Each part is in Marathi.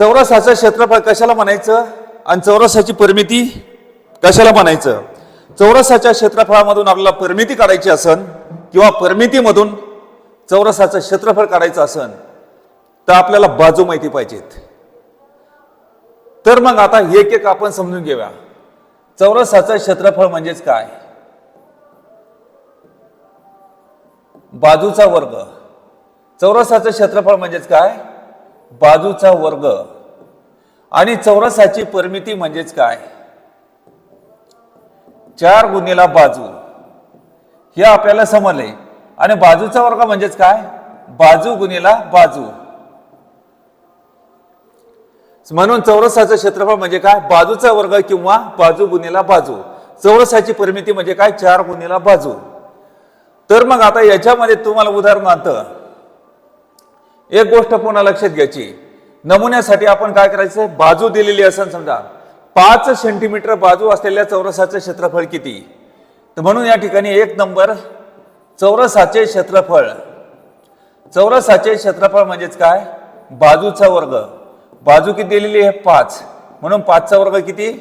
चौरसाचं क्षेत्रफळ कशाला म्हणायचं? आणि चौरसाची परिमिती कशाला म्हणायचं? चौरसाच्या क्षेत्रफळामधून आपल्याला परिमिती काढायची असन किंवा परिमितीमधून चौरसाचं क्षेत्रफळ काढायचं असन तर आपल्याला बाजू माहिती पाहिजेत. तर मग आता एक एक आपण समजून घेऊया. चौरसाचं क्षेत्रफळ म्हणजेच काय? बाजूचा वर्ग. चौरसाचं क्षेत्रफळ म्हणजेच काय? बाजूचा वर्ग आणि चौरसाची परिमिती म्हणजेच काय? चार गुन्हेला बाजू. हे आपल्याला समजले. आणि बाजूचा वर्ग म्हणजेच काय? बाजू गुन्हेला बाजू. म्हणून चौरसाचं क्षेत्रफळ म्हणजे काय? बाजूचा वर्ग किंवा बाजू गुन्हेला बाजू. चौरसाची परिमिती म्हणजे काय? चार गुन्हेला बाजू. तर मग आता याच्यामध्ये तुम्हाला उदाहरणार्थ एक गोष्ट पुन्हा लक्षात घ्यायची. नमुन्यासाठी आपण काय करायचं बाजू दिलेली असेल समजा. पाच सेंटीमीटर बाजू असलेल्या चौरसाचे क्षेत्रफळ किती? तर म्हणून या ठिकाणी एक नंबर चौरसाचे क्षेत्रफळ. चौरसाचे क्षेत्रफळ म्हणजेच काय? बाजूचा वर्ग. बाजू किती दिलेली आहे? पाच. म्हणून पाचचा वर्ग किती?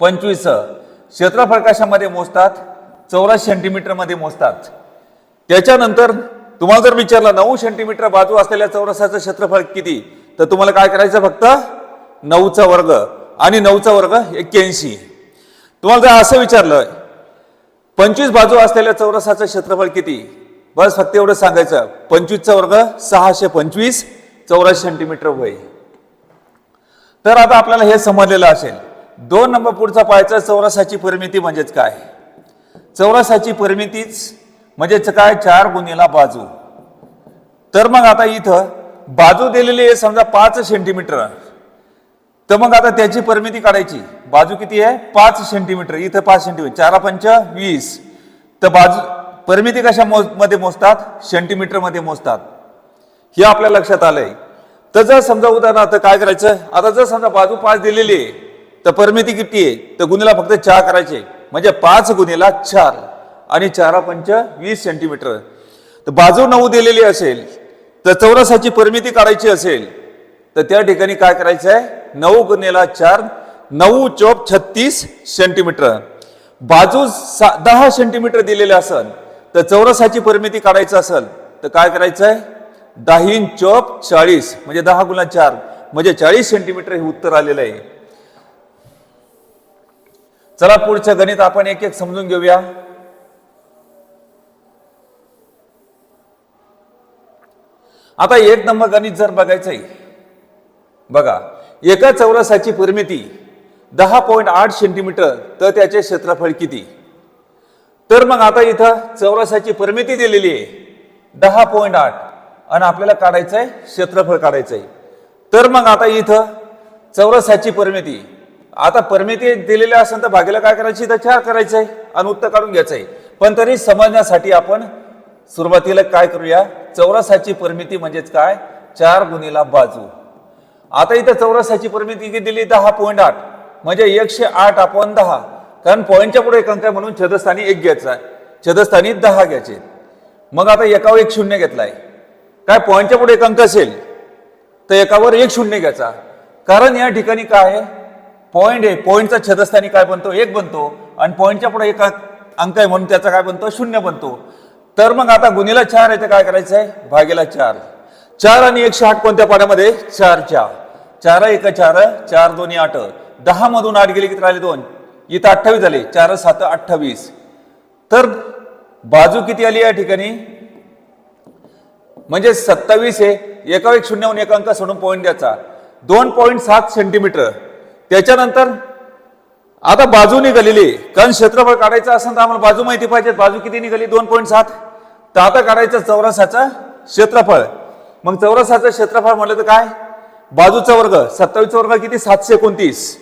पंचवीस. क्षेत्रफळ कशामध्ये मोजतात? चौरस सेंटीमीटरमध्ये मोजतात. त्याच्यानंतर तुम्हाला जर विचारलं नऊ सेंटीमीटर बाजू असलेल्या चौरसाचं क्षेत्रफळ किती? तर तुम्हाला काय करायचं फक्त? नऊचा वर्ग. आणि नऊचा वर्ग एक्क्याऐंशी. तुम्हाला जर असं विचारलं पंचवीस बाजू असलेल्या चौरसाचं क्षेत्रफळ किती? बस फक्त एवढं सांगायचं. पंचवीसचा वर्ग सहाशे पंचवीस चौरस सेंटीमीटर होय तर आता आपल्याला हे समजलेलं असेल. दोन नंबर पुढचा पाहायचा चौरसाची परिमिती म्हणजेच काय? चौरसाची परिमितीच म्हणजेच काय? चार गुन्हेला बाजू. तर मग आता इथं बाजू दिलेली आहे समजा पाच सेंटीमीटर तर मग आता त्याची परिमिती काढायची. बाजू किती आहे? पाच सेंटीमीटर इथं पाच सेंटीमीटर चारा पंच वीस. तर बाजू परिमिती कशा मोजमध्ये मोजतात? सेंटीमीटरमध्ये मोजतात. हे आपल्या लक्षात आलंय. तर जर समजा उदाहरणार्थ काय करायचं? आता जर समजा बाजू पाच दिलेली आहे तर परिमिती किती आहे? तर गुन्हेला फक्त चार करायचे. म्हणजे पाच गुन्हेला चार. आणि चारा पंच वीस सेंटीमीटर तर बाजू नऊ दिलेली असेल तर चौरसाची परिमिती काढायची असेल तर त्या ठिकाणी काय करायचं आहे? नऊ गुन्हेला चार नऊ चोप छत्तीस सेंटीमीटर बाजू सा दहा सेंटीमीटर दिलेले असेल तर चौरसाची परिमिती काढायचं असेल तर काय करायचं आहे? दाहीन चौक चाळीस म्हणजे दहा गुणा चार म्हणजे चाळीस सेंटीमीटर हे उत्तर आलेलं आहे. चला पुढच्या गणित आपण एक एक समजून घेऊया. आता एक नंबर गणित जर बघायचंय बघा एका चौरसाची परिमिती दहा पॉईंट आठ सेंटीमीटर तर त्याचे क्षेत्रफळ किती? तर मग आता इथं चौरसाची परिमिती दिलेली आहे दहा पॉईंट आठ आणि आपल्याला काढायचं आहे क्षेत्रफळ काढायचं आहे तर मग आता इथं चौरसाची परिमिती आता परिमिती दिलेली असेल तर भागीला काय करायची? तर चार करायचं आहे आणि उत्तर काढून घ्यायचं आहे पण तरी समजण्यासाठी आपण सुरुवातीला काय करूया? चौरसाची परिमिती म्हणजेच काय? चार गुणीला बाजू. आता इथं चौरसाची परिमिती किती दिली? दहा पॉईंट आठ. म्हणजे एकशे आठ आपण दहा. कारण पॉईंटच्या पुढे एक अंक आहे म्हणून छदस्थानी एक घ्यायचा आहे. छदस्थानी दहा घ्यायचे. मग आता एकावर एक शून्य घेतलाय. काय पॉईंटच्या पुढे एक अंक असेल? तर एकावर एक शून्य घ्यायचा. कारण या ठिकाणी काय आहे? पॉईंट आहे. पॉईंटचा छदस्थानी काय बनतो? एक बनतो. आणि पॉईंटच्या पुढे एक अंक आहे म्हणून त्याचा काय बनतो? शून्य बनतो. तर मग आता गुन्हेला चार आहे तर काय करायचं आहे भागेला चार. चार आणि एकशे आठ कोणत्या पाण्यामध्ये चार चार चार एक चार चार दोन्ही आठ. दहा मधून आठ गेले किती राहिले दोन? इथं अठ्ठावीस झाले. चार सात अठ्ठावीस. तर बाजू किती आली या ठिकाणी? म्हणजे सत्तावीस आहे. एका एक शून्यहून एक अंक सोडून पॉईंट द्यायचा. दोन पॉईंट सात सेंटीमीटर त्याच्यानंतर आता बाजू निघालेली कारण क्षेत्रफळ काढायचं असेल तर आम्हाला बाजू माहिती पाहिजे. बाजू किती निघाली? दोन पॉईंट सात. तर आता काढायचं चौरसाचं क्षेत्रफळ. मग चौरसाचं क्षेत्रफळ म्हटलं तर काय? बाजूचा वर्ग सत्तावीसचा वर्ग किती? सातशे एकोणतीस.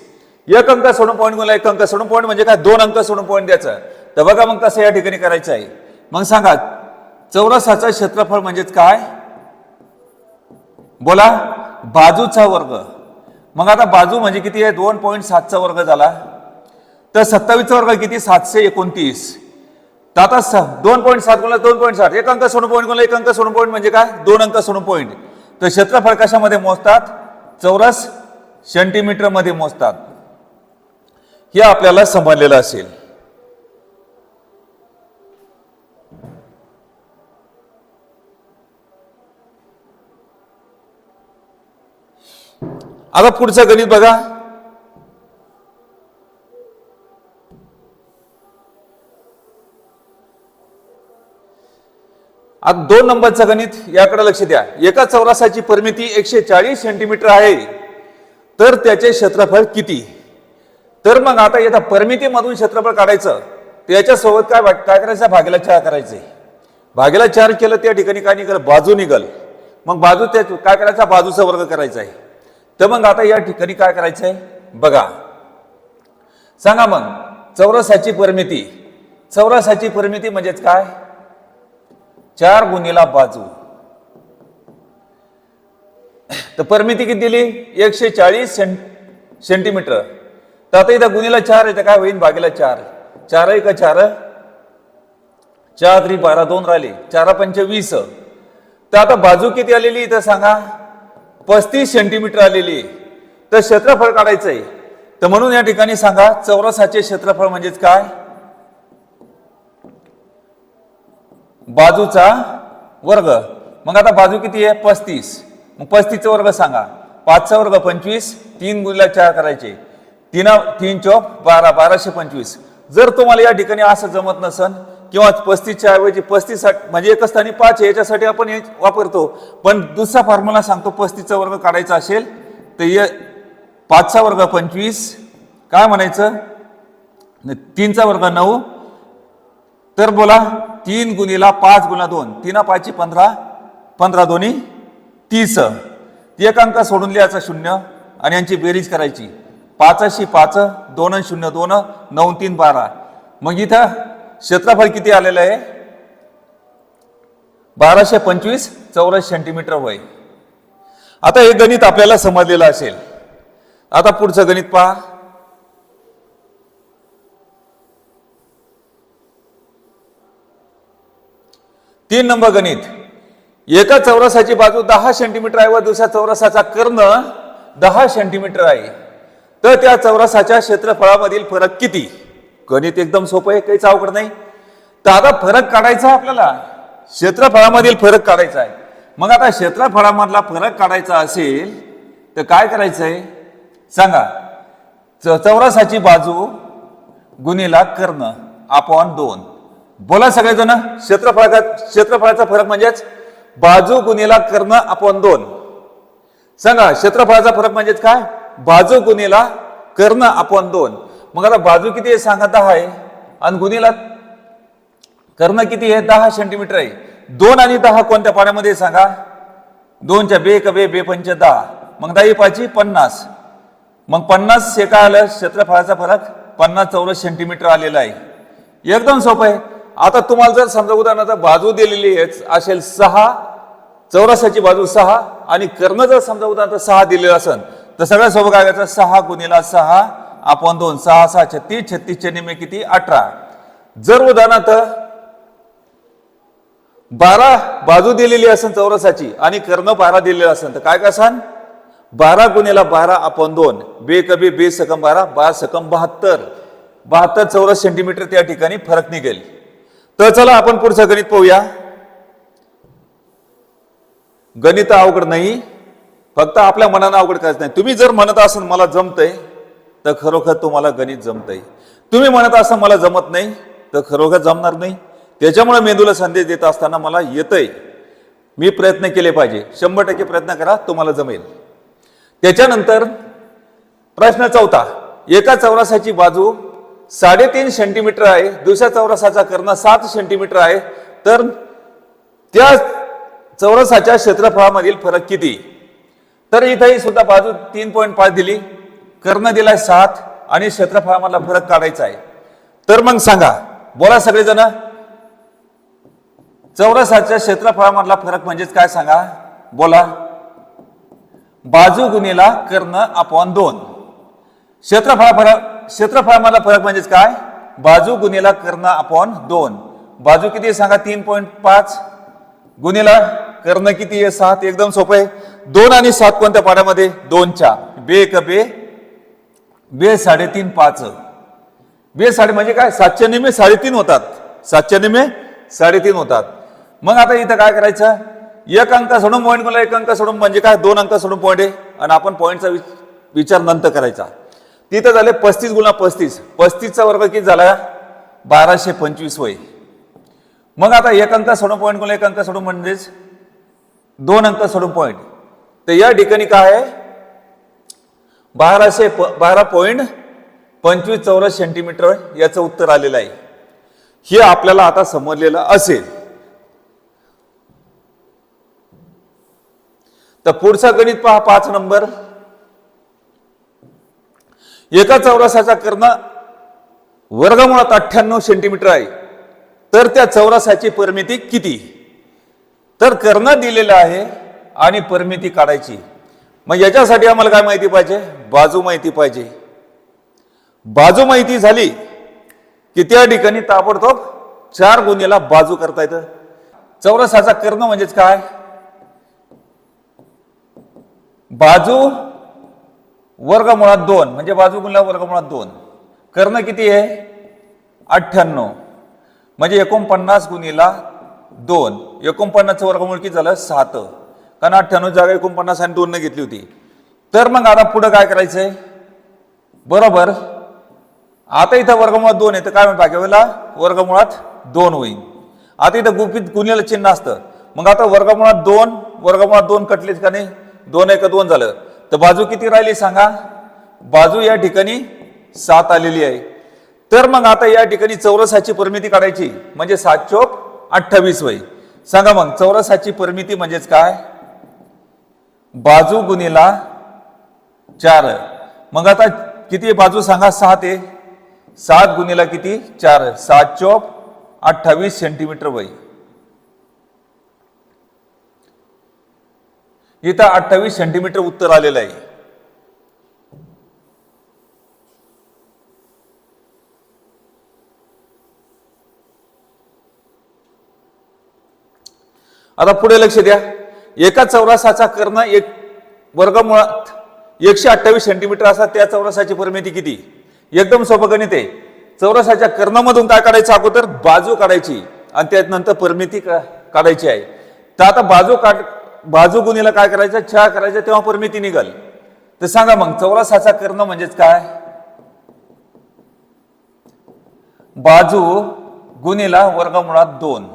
एक अंक सोडून पॉईंट गुणला एक अंक सोडून पॉईंट म्हणजे काय? दोन अंक सोडून पॉईंट द्यायचं. तर बघा मग कसं या ठिकाणी करायचं आहे. मग सांगा चौरसाचं क्षेत्रफळ म्हणजेच काय? बोला बाजूचा वर्ग. मग आता बाजू म्हणजे किती आहे? दोन पॉईंट सातचा वर्ग झाला. तर सत्तावीसचा वर्ग किती? सातशे एकोणतीस. तर आता दोन पॉईंट सात गुणला दोन पॉईंट साठ. एक अंक सोडून पॉईंट गुणला एक अंक सोडून पॉईंट म्हणजे काय? दोन अंक सोडून पॉईंट तर क्षेत्रफळ कशामध्ये मोजतात? चौरस सेंटीमीटरमध्ये मोजतात. हे आपल्याला समजलेलं असेल. आता पुढचं गणित बघा. आता दोन नंबरचं गणित याकडे लक्ष द्या. एका चौरसाची परिमिती एकशे चाळीस सेंटीमीटर आहे. तर त्याचे क्षेत्रफळ किती? तर मग आता येता परिमितीमधून क्षेत्रफळ काढायचं. त्याच्यासोबत काय काय करायचं? भागीला चार करायचंय भागेला चार केलं त्या ठिकाणी काय निघाल? बाजू निघल. मग बाजू त्या काय करायचा? बाजूचा वर्ग करायचा आहे. तर मग आता या ठिकाणी काय करायचं आहे? बघा. सांगा मग चौरसाची परिमिती. चौरसाची परिमिती म्हणजेच काय? चार गुणीला बाजू. तर परिमिती किती दिली? एकशे चाळीस सेंटीमीटर. तर आता इथं गुणीला चार आहे तर काय होईल भागीला चार. चार आहे का चार? चार त्रि बारा दोन राहिले. चारा पंचवीस तर आता बाजू किती आलेली इथं सांगा? पस्तीस सेंटीमीटर आलेली. तर क्षेत्रफळ काढायचं आहे तर म्हणून या ठिकाणी सांगा चौरसाचे क्षेत्रफळ म्हणजेच काय? बाजूचा वर्ग. मग आता बाजू किती आहे? पस्तीस. मग पस्तीसचा वर्ग सांगा. पाचचा वर्ग पंचवीस तीन गुणीला चार करायचे. तीन तीन चौक बारा बाराशे पंचवीस. जर तुम्हाला या ठिकाणी असं जमत नसन किंवा पस्तीसच्या ऐवजी पस्तीस म्हणजे एकच स्थानी पाच आहे, याच्यासाठी आपण हे वापरतो. पण दुसरा फॉर्म्युला सांगतो पस्तीसचा वर्ग काढायचा असेल तर ये पाचचा वर्ग पंचवीस काय म्हणायचं? तीनचा वर्ग नऊ. तर बोला तीन गुणीला पाच गुणा दोन. तीना पाचची पंधरा पंधरा दोन्ही तीस. एक अंक सोडून लिहायचा शून्य आणि यांची बेरीज करायची. पाचशी पाच दोन शून्य दोन नऊ तीन बारा. मग इथं क्षेत्रफळ किती आलेलं आहे? बाराशे पंचवीस चौरस सेंटीमीटर वय. आता हे गणित आपल्याला समजलेलं असेल. आता पुढचं गणित पहा. तीन नंबर गणित. एका चौरसाची बाजू दहा सेंटीमीटर आहे व दुसऱ्या चौरसाचा कर्ण दहा सेंटीमीटर आहे. तर त्या चौरसाच्या क्षेत्रफळामधील फरक किती? गणित एकदम सोपं आहे काहीच अवघड नाही. तर आता फरक काढायचा आहे आपल्याला. क्षेत्रफळामधील फरक काढायचा आहे. मग आता क्षेत्रफळामधला फरक काढायचा असेल तर काय करायचं आहे सांगा. च- चौरसाची बाजू गुणीला कर्ण आपण दोन. बोला सगळेजण. क्षेत्रफळाचा क्षेत्रफळाचा फरक म्हणजेच बाजू गुन्हेला कर्ण अपॉन दोन. सांगा क्षेत्रफळाचा फरक म्हणजेच काय? बाजू गुन्हेला कर्ण अपॉन दोन. मग आता बाजू किती आहे सांगा दहा आहे. आणि गुणीला कर्ण किती आहे? दहा सेंटीमीटर आहे. दोन आणि दहा कोणत्या पाण्यामध्ये सांगा? दोनच्या बे कबे बे बे पंच दहा. मग दहा पाची पन्नास. मग पन्नास हे काय आलं? क्षेत्रफळाचा फरक पन्नास चौरस सेंटीमीटर आलेला आहे. एकदम सोपं आहे. आता तुम्हाला जर समजा उदाहरणार्थ बाजू दिलेली असेल सहा चौरसाची बाजू सहा आणि कर्ण जर समजा उदाहरणार्थ सहा दिलेलं असेल तर सगळ्या सोबत काय करायचं सहा गुणिला सहा आपण दोन सहा सहा छत्तीस छत्तीसचे निम्मे किती? अठरा. जर उदाहरणार्थ बारा बाजू दिलेली असेल चौरसाची आणि कर्ण बारा दिलेला असेल तर काय कसान बारा गुणेला बारा आपण दोन. बे कबी बे सकम बारा बारा सकम बहात्तर. बहात्तर चौरस सेंटीमीटर त्या ठिकाणी फरक निघेल. तर चला आपण पुढचं गणित पाहूया. गणित अवघड नाही. फक्त आपल्या मनानं अवघड करायचं नाही. तुम्ही जर म्हणत असाल मला जमतंय तर खरोखर तुम्हाला गणित जमतंय. तुम्ही म्हणत असाल मला जमत नाही तर खरोखर जमणार नाही. त्याच्यामुळे मेंदूला संदेश देत असताना मला येतंय. मी प्रयत्न केले पाहिजे. शंभर टक्के प्रयत्न करा तुम्हाला जमेल. त्याच्यानंतर प्रश्न चौथा. एका चौरासाची बाजू साडेतीन सेंटीमीटर आहे. दुसऱ्या चौरसाचा कर्ण सात सेंटीमीटर आहे. तर त्या चौरसाच्या क्षेत्रफळामधील फरक किती? तर इथंही सुद्धा बाजू तीन पॉईंट पाच दिली. कर्ण दिलाय सात आणि क्षेत्रफळामधला फरक काढायचा आहे. तर मग सांगा बोला सगळेजण. चौरसाच्या क्षेत्रफळामधला फरक म्हणजेच काय सांगा? बोला. बाजू गुणीला कर्ण अपॉन दोन. क्षेत्रफळा फरक क्षेत्रफळामधला फरक म्हणजेच काय? बाजू गुन्हेला कर्ण अपॉन दोन. बाजू किती आहे सांगा? तीन पॉईंट पाच. गुन्हेला कर्ण किती आहे? सात. एकदम सोपं आहे. दोन आणि सात कोणत्या पाण्यामध्ये दोनच्या. बे क बे. बे साडेतीन पाच. बे साडे म्हणजे काय? सातशे निमे साडेतीन होतात. सातशे निमे साडेतीन होतात. मग आता इथं काय करायचं? एक अंक सोडून पॉईंट मला एक अंक सोडून म्हणजे काय? दोन अंक सोडून पॉईंट आहे. आणि आपण पॉईंटचा विचार नंतर करायचा. तिथं झाले पस्तीस गुणा पस्तीस. पस्तीसचा वर्ग किती झाला? बाराशे पंचवीस वय. मग आता एक अंक सोडून पॉईंट गुणा एक अंक सोडून म्हणजेच दोन अंक सोडून पॉईंट तर या ठिकाणी काय आहे? बाराशे प बारा पॉईंट पंचवीस चौरस सेंटीमीटर याचं उत्तर आलेलं आहे. हे आपल्याला आता समजलेलं असेल. तर पुढचा गणित पहा पाच नंबर. एका चौरसाचा कर्ण वर्गमुळात अठ्ठ्याण्णव सेंटीमीटर आहे. तर त्या चौरसाची परिमिती किती? तर कर्ण दिलेलं आहे आणि परिमिती काढायची. मग याच्यासाठी आम्हाला काय माहिती पाहिजे? बाजू माहिती पाहिजे. बाजू माहिती झाली की त्या ठिकाणी ताबडतोब चार गुन्हेला बाजू करता येतं. चौरसाचा कर्ण म्हणजेच काय? बाजू वर्गमुळात दोन म्हणजे बाजू गुणल्या वर्गमुळात दोन. कर्ण किती आहे? अठ्ठ्याण्णव. म्हणजे एकोणपन्नास गुणीला दोन. एकोणपन्नासचं वर्गमूळ किती झालं? सात. कारण अठ्ठ्याण्णव जागा एकोणपन्नास आणि दोननं घेतली होती. तर मग आता पुढं काय करायचं आहे बरोबर. आता इथं वर्गमुळात दोन आहे तर काय म्हणतो वेळेला वर्गमुळात दोन होईल. आता इथं गुपित गुन्ह्याला चिन्ह असतं. मग आता वर्गमुळात दोन वर्गमुळात दोन कटलेत का नाही? दोन एक दोन झालं. तर बाजू किती राहिली सांगा? बाजू या ठिकाणी सात आलेली आहे. तर मग आता या ठिकाणी चौरसाची परिमिती काढायची म्हणजे सात चोक अठ्ठावीस वय. सांगा मग चौरसाची परिमिती म्हणजेच काय? बाजू गुणीला चार. मग आता किती बाजू सांगा? सात आहे. सात गुणीला किती? चार. सात चोप अठ्ठावीस सेंटीमीटर वय. इथं अठ्ठावीस सेंटीमीटर उत्तर आलेलं आहे. आता पुढे लक्ष द्या. एका चौरसाचा कर्ण एक वर्गमुळात एकशे अठ्ठावीस सेंटीमीटर असा त्या चौरसाची परिमिती किती? एकदम सोपं गणित आहे. चौरसाच्या कर्णामधून काय काढायचं? अगोदर बाजू काढायची. आणि त्यानंतर परिमिती का- काढायची आहे. तर आता बाजू काढ बाजू गुणीला काय करायचं? छा करायचं तेव्हा परमिती निघाल. तर सांगा मग चौरसाचा करणं म्हणजेच काय? बाजू गुणीला वर्गमुळात दोन.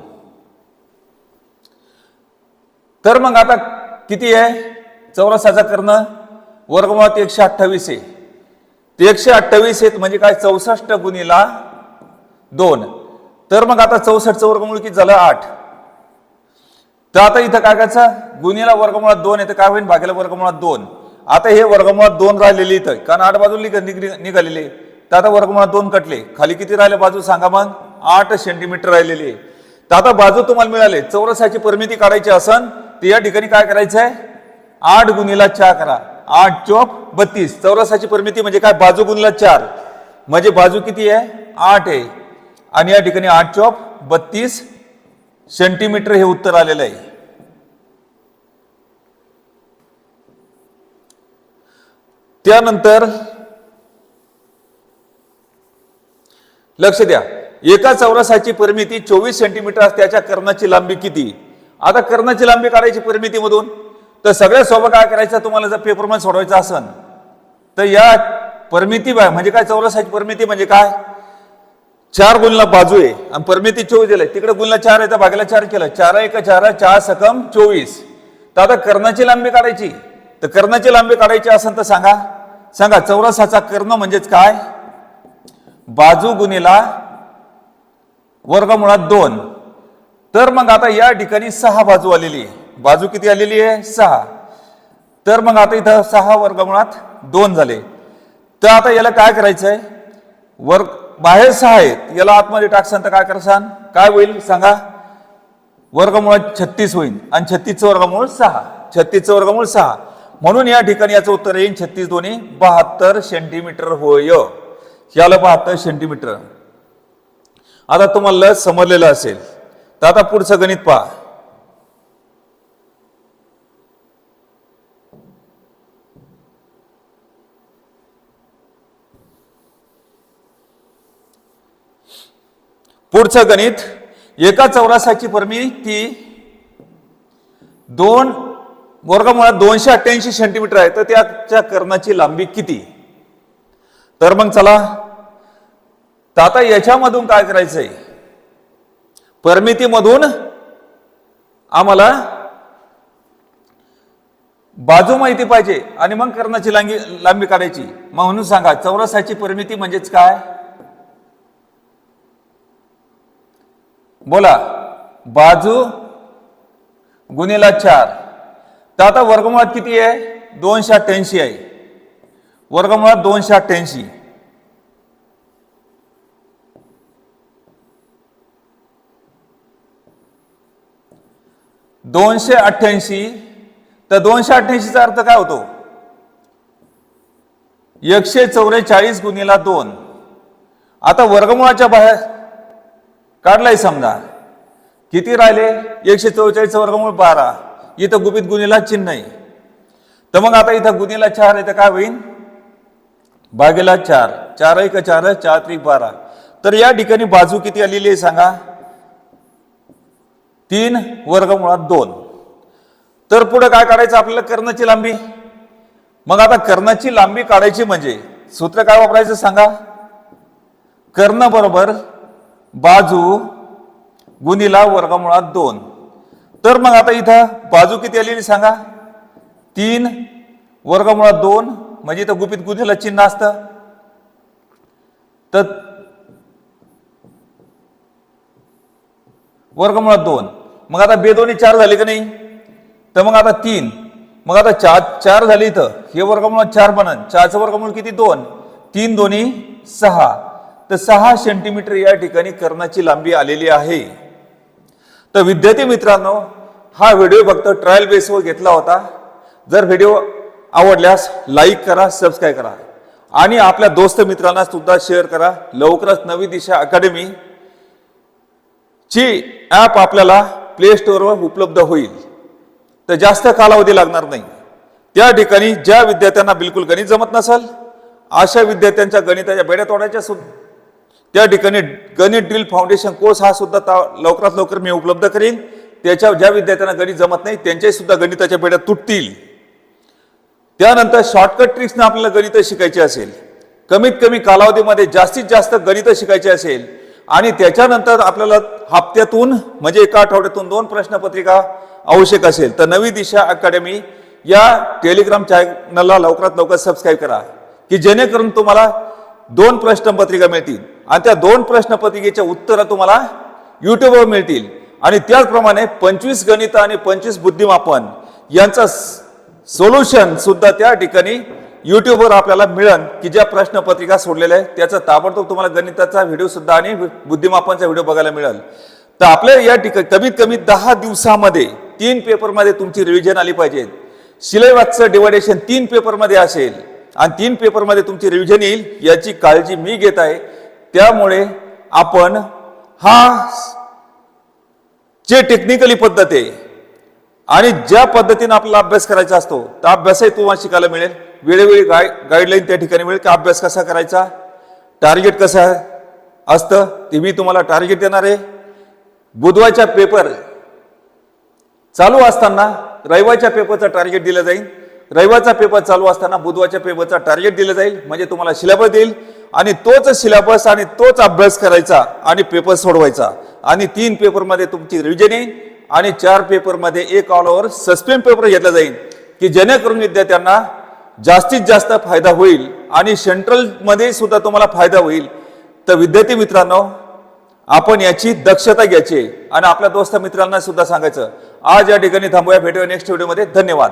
तर मग आता किती आहे? चौरसाचा करणं वर्गमुळात एकशे अठ्ठावीस आहे. ते एकशे अठ्ठावीस आहेत म्हणजे काय? चौसष्ट गुणीला दोन. तर मग आता चौसष्टचं वर्गमूळ किती झालं? आठ. तर आता इथं काय करायचं? गुन्हेला वर्गमुळात दोन आहे तर काय होईल भागेला वर्गमुळात दोन. आता हे वर्गमुळात दोन राहिलेले इथं. कारण आठ बाजू निघालेले. तर आता वर्गमुळात दोन कटले. खाली किती राहिले बाजू? सांगा मग. आठ सेंटीमीटर राहिलेली. तर आता बाजू तुम्हाला मिळाले. चौरसाची परिमिती काढायची असन तर या ठिकाणी काय करायचं आहे आठ गुणीला चार करा. आठ चोप बत्तीस. चौरसाची परिमिती म्हणजे काय? बाजू गुणीला चार. म्हणजे बाजू किती आहे? आठ आहे. आणि या ठिकाणी आठ चोप बत्तीस. सेंटीमीटर हे उत्तर आलेलं आहे. त्यानंतर लक्ष द्या. एका चौरसाची परिमिती चोवीस सेंटीमीटर असते त्याच्या कर्णाची लांबी किती? आता कर्णाची लांबी काढायची परिमितीमधून तर सगळ्यात सोबत काय करायचं? तुम्हाला जर पेपरमध्ये सोडवायचं असन तर या परिमिती म्हणजे काय? चौरसाची परिमिती म्हणजे काय? चार गुणला बाजू आहे आणि परिमिती चोवीस दिलाय. तिकडे गुणला चार आहे तर भागाला चार केलं चार एक चार चार सकम चोवीस. तर आता कर्णाची लांबी काढायची. तर कर्णाची लांबी काढायची असेल तर सांगा. सांगा चौरसाचा कर्ण म्हणजेच काय? बाजू गुणीला वर्गमुळात दोन. तर मग आता या ठिकाणी सहा बाजू आलेली आहे. बाजू किती आलेली आहे? सहा. तर मग आता इथं सहा वर्गमुळात दोन झाले. तर आता याला काय करायचंय? वर्ग बाहेर सहा आहेत याला आतमध्ये टाकसान तर काय करसान? काय होईल? सांगा. वर्गमूळ छत्तीस होईल आणि छत्तीसचं वर्गमूळ सहा. छत्तीसचं वर्गमूळ सहा. म्हणून या ठिकाणी याचं उत्तर येईल छत्तीस दोन्ही बहात्तर सेंटीमीटर होय. याला बहात्तर सेंटीमीटर आता तुम्हाला समजलेलं असेल. तर आता पुढचं गणित पहा. पुढचं गणित एका चौरसाची परिमिती दोन वर्गमुळात दोनशे अठ्ठ्याऐंशी सेंटीमीटर आहे. तर त्याच्या कर्णाची लांबी किती? तर मग चला तर आता याच्यामधून काय करायचंय? परिमितीमधून आम्हाला बाजू माहिती पाहिजे आणि मग कर्णाची लांबी लांबी काढायची. मग म्हणून सांगा चौरसाची परिमिती म्हणजेच काय? बोला. बाजू गुन्हेला चार. तर आता वर्गमुळात किती आहे? दोनशे अठ्ठ्याऐंशी आहे. वर्गमुळात दोनशे अठ्ठ्याऐंशी. दोनशे अठ्ठ्याऐंशी. तर दोनशे अठ्ठ्याऐंशीचा अर्थ काय होतो? एकशे चौवेचाळीस गुन्हेला दोन. आता वर्गमुळाच्या बाहेर काढलाय समजा. किती राहिले? एकशे चौवेचाळीस वर्गमूळ बारा. इथं गुपित गुन्हेला चिन्ह आहे. तर मग आता इथं गुन्हेला चार आहे तर काय होईल भागेला चार. चार एक चार चार त्रिक बारा. तर या ठिकाणी बाजू किती आलेली आहे सांगा? तीन वर्गमुळात दोन. तर पुढे काय काढायचं? आपल्याला कर्णाची लांबी. मग आता कर्णाची लांबी काढायची म्हणजे सूत्र काय वापरायचं सांगा? कर्ण बरोबर बाजू गुणीला वर्गमुळात दोन. तर मग आता इथं बाजू किती आलेली सांगा? तीन वर्गमुळात दोन म्हणजे इथं गुपित गुन्हेला चिन्ह असतं. तर वर्गमुळात दोन. मग आता बेदोनी चार झाले का नाही? तर मग आता तीन. मग आता चार चार झाले इथं. हे वर्गमुळात चार बनन. चारचं वर्गमूळ किती? दोन. तीन दोन्ही सहा. तर सहा सेंटीमीटर या ठिकाणी कर्णाची लांबी आलेली आहे. तर विद्यार्थी मित्रांनो हा व्हिडिओ फक्त ट्रायल बेसवर घेतला होता. जर व्हिडिओ आवडल्यास लाईक करा सबस्क्राईब करा. आणि आपल्या दोस्त मित्रांना सुद्धा शेअर करा. लवकरच नवी दिशा अकॅडमी ची ॲप आपल्याला प्ले स्टोअरवर उपलब्ध होईल. तर जास्त कालावधी लागणार नाही. त्या ठिकाणी ज्या विद्यार्थ्यांना बिलकुल गणित जमत नसेल अशा विद्यार्थ्यांच्या गणिताच्या बेड्या तोडायच्या सुद्धा त्या ठिकाणी गणित ड्रिल फाउंडेशन कोर्स हा सुद्धा ता- लवकरात लवकर मी उपलब्ध करीन. त्याच्या ज्या विद्यार्थ्यांना गणित जमत नाही त्यांच्याही सुद्धा गणिताच्या बेड्या तुटतील. त्यानंतर शॉर्टकट ट्रिक्सनं आपल्याला गणित शिकायचे असेल. कमीत कमी कालावधीमध्ये जास्तीत जास्त गणित शिकायचे असेल. आणि त्याच्यानंतर आपल्याला हप्त्यातून म्हणजे एका आठवड्यातून दोन प्रश्नपत्रिका आवश्यक असेल. तर नवी दिशा अकॅडमी या टेलिग्राम चॅनलला लवकरात लवकर सबस्क्राईब करा की जेणेकरून तुम्हाला दोन प्रश्नपत्रिका मिळतील. आणि त्या दोन प्रश्नपत्रिकेच्या उत्तरं तुम्हाला युट्यूबवर मिळतील. आणि त्याचप्रमाणे पंचवीस गणित आणि पंचवीस बुद्धिमापन यांचं सोल्युशन सुद्धा त्या ठिकाणी युट्यूबवर आपल्याला मिळन की ज्या प्रश्नपत्रिका सोडलेल्या आहेत त्याचा ताबडतोब तुम्हाला गणिताचा व्हिडिओ सुद्धा आणि बुद्धिमापनचा व्हिडिओ बघायला मिळेल. तर आपल्या या ठिकाणी कमीत कमी दहा दिवसामध्ये तीन पेपरमध्ये तुमची रिव्हिजन आली पाहिजे सिलेबसचं डिवायडेशन तीन पेपरमध्ये असेल. आणि तीन पेपरमध्ये तुमची रिव्हिजन येईल याची काळजी मी घेत आहे. त्यामुळे आपण हा जे टेक्निकली पद्धत आहे आणि ज्या पद्धतीने आपल्याला अभ्यास करायचा असतो त्या अभ्यासही तुम्हाला शिकायला मिळेल. वेळोवेळी गाय गाईडलाईन त्या ठिकाणी मिळेल की अभ्यास कसा करायचा टार्गेट कसं आहे असतं ते मी तुम्हाला टार्गेट देणार आहे. बुधवारच्या पेपर चालू असताना रविवारच्या पेपरचा टार्गेट दिलं जाईल. रविवारचा पेपर चालू असताना बुधवारच्या पेपरचा टार्गेट दिलं जाईल. म्हणजे तुम्हाला सिलेबस देईल. आणि तोच सिलेबस आणि तोच अभ्यास करायचा आणि पेपर सोडवायचा. आणि तीन पेपरमध्ये तुमची रिव्हिजन येईल आणि चार पेपरमध्ये एक ऑल ओव्हर सस्पेंड पेपर घेतला जाईल. की जेणेकरून विद्यार्थ्यांना जास्तीत जास्त फायदा होईल आणि सेंट्रलमध्ये सुद्धा तुम्हाला फायदा होईल. तर विद्यार्थी मित्रांनो आपण याची दक्षता घ्यायची आणि आपल्या दोस्त मित्रांना सुद्धा सांगायचं. आज या ठिकाणी थांबूया. भेटूया नेक्स्ट व्हिडिओमध्ये धन्यवाद.